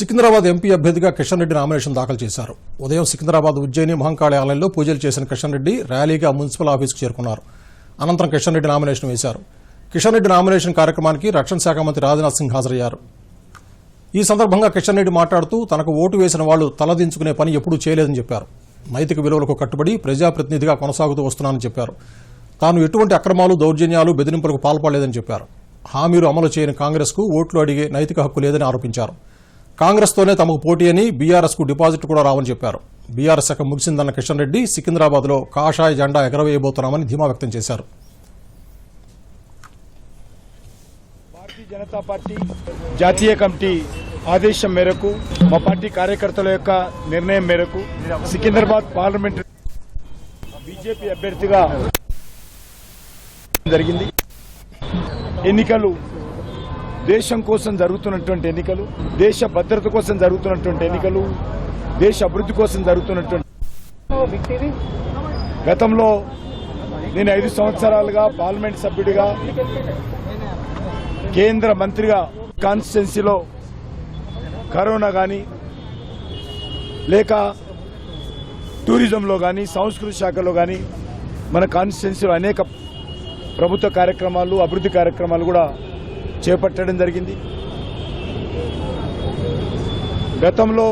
Secunderabad MP అభ్యర్థిగా Kishan Reddy nomination దాఖలు చేశారు. ఉదయం సికింద్రాబాద్ ఉజ్జయిని మహంకాళి ఆలయంలో పూజలు చేసిన కిషన్ రెడ్డి ర్యాలీగా మున్సిపల్ ఆఫీస్కు చేరుకున్నారు. అనంతరం కిషన్ రెడ్డి నామినేషన్ వేశారు. కిషన్ రెడ్డి నామినేషన్ కార్యక్రమానికి రక్షణ శాఖ మంత్రి రాజ్నాథ్ సింగ్ హాజరయ్యారు. ఈ సందర్భంగా కిషన్ రెడ్డి మాట్లాడుతూ తనకు ఓటు వేసిన వాళ్ళు తలదించుకునే పని ఎప్పుడూ చేయలేదని చెప్పారు. నైతిక విలువలకు కట్టుబడి ప్రజాప్రతినిధిగా కొనసాగుతూ వస్తున్నానని చెప్పారు. తాను ఎటువంటి అక్రమాలు దౌర్జన్యాలు బెదిరింపులకు పాల్పడలేదని చెప్పారు. హామీలు అమలు చేయని కాంగ్రెస్కు ఓట్లు అడిగే నైతిక హక్కు లేదని ఆరోపించారు. కాంగ్రెస్తోనే తమకు పోటీ అని బీఆర్ఎస్కు డిపాజిట్ కూడా రావని చెప్పారు. బీఆర్ఎస్ శాఖ ముగిసిందన్న కిషన్ రెడ్డి సికింద్రాబాద్లో కాషాయ జెండా ఎగరవేయబోతున్నామని ధీమా వ్యక్తం చేశారు. భారతీయ జనతా పార్టీ జాతీయ కమిటీ ఆదేశం మేరకు మా పార్టీ కార్యకర్తల యొక్క నిర్ణయం మేరకు సికింద్రాబాద్ పార్లమెంటరీ బీజేపీ అభ్యర్థిగా జరిగింది. ఎన్నికలు దేశం కోసం జరుగుతున్నటువంటి ఎన్నికలు దేశ భద్రత కోసం జరుగుతున్నటువంటి ఎన్నికలు దేశ అభివృద్ధి కోసం జరుగుతున్నటువంటి గతంలో నేను ఐదు సంవత్సరాలుగా పార్లమెంట్ సభ్యుడిగా కేంద్ర మంత్రిగా కాన్స్టిట్యున్సీలో కరోనా కానీ లేక టూరిజంలో కానీ సంస్కృతి శాఖలో కానీ మన కాన్స్టిట్యున్సీలో అనేక ప్రభుత్వ కార్యక్రమాలు అభివృద్ధి కార్యక్రమాలు కూడా చేపట్టడం జరిగింది. గతంలో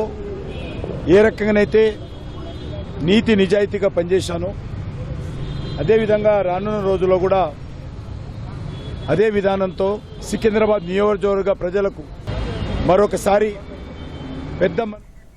ఏ రకంగానైతే నీతి నిజాయితీగా పనిచేశానో అదేవిధంగా రానున్న రోజుల్లో కూడా అదే విధానంతో సికింద్రాబాద్ నియోజకవర్గ ప్రజలకు మరొకసారి పెద్ద